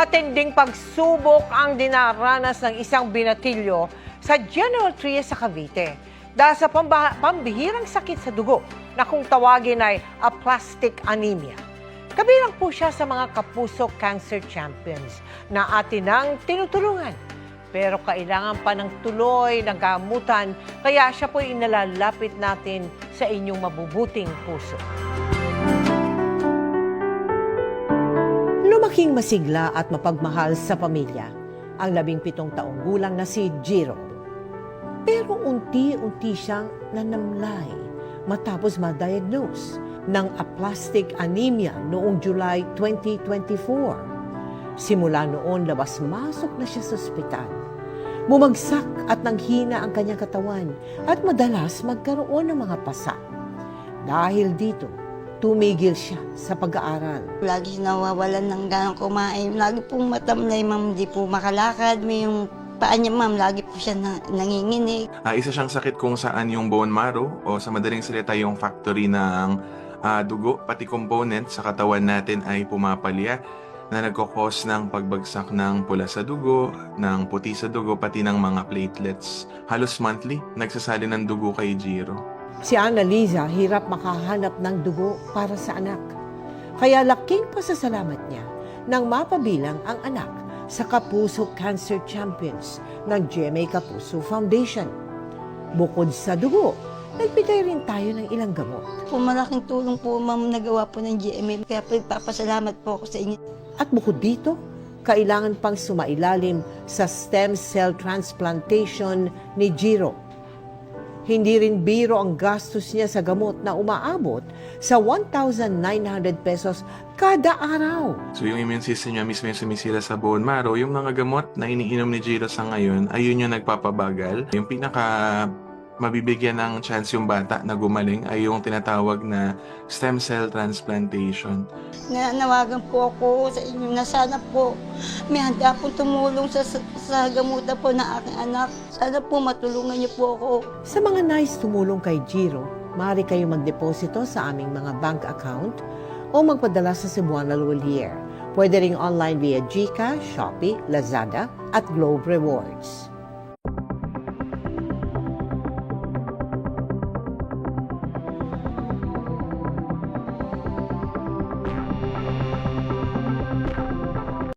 Matinding pagsubok ang dinaranas ng isang binatilyo sa General Trias sa Cavite dahil sa pambihirang sakit sa dugo na kung tawagin ay aplastic anemia. Kabilang po siya sa mga kapuso cancer champions na atin ang tinutulungan. Pero kailangan pa ng tuloy na gamutan kaya siya po inalalapit natin sa inyong mabubuting puso. Lumaking masigla at mapagmahal sa pamilya ang labing pitong taong gulang na si Jiro. Pero unti-unti siyang nanamlay matapos ma-diagnose ng aplastic anemia noong July 2024. Simula noon, labas-masok na siya sa ospital. Bumagsak at nanghina ang kanyang katawan at madalas magkaroon ng mga pasa. Dahil dito, tumigil siya sa pag-aaral. Lagi nawawalan ng ganang kumain. Lagi pong matamlay, ma'am. Hindi po makalakad. May yung paa niya, ma'am. Lagi po siya na, nanginginig. Ah, isa siyang sakit kung saan yung bone marrow o sa madaling salita yung factory ng ah, dugo, pati component sa katawan natin ay pumapalya na nagkakos ng pagbagsak ng pula sa dugo, ng puti sa dugo, pati ng mga platelets. Halos monthly, nagsasali ng dugo kay Jiro. Si Annalisa hirap makahanap ng dugo para sa anak. Kaya laking pasasalamat niya nang mapabilang ang anak sa Kapuso Cancer Champions ng GMA Kapuso Foundation. Bukod sa dugo, nagbigay rin tayo ng ilang gamot. Po, malaking tulong po, ma'am, nagawa po ng GMA. Kaya po, papasalamat po ako sa inyo. At bukod dito, kailangan pang sumailalim sa stem cell transplantation ni Jiro. Hindi rin biro ang gastos niya sa gamot na umaabot sa 1,900 pesos kada araw. So yung immune system niya mismo yung sumisira sa bone marrow, yung mga gamot na iniinom ni Jiro sa ngayon, ayun yung nagpapabagal. Yung pinaka mabibigyan ng chance yung bata na gumaling ay yung tinatawag na stem cell transplantation. Nananawagan po ako sa inyo na sana po may handa po tumulong sa, sa, gamutan po ng aking anak. Sana po matulungan niyo po ako. Sa mga nais tumulong kay Jiro, maaari kayong magdeposito sa aming mga bank account o magpadala sa Cebuana Lolier. Pwede ring online via GCash, Shopee, Lazada at Globe Rewards.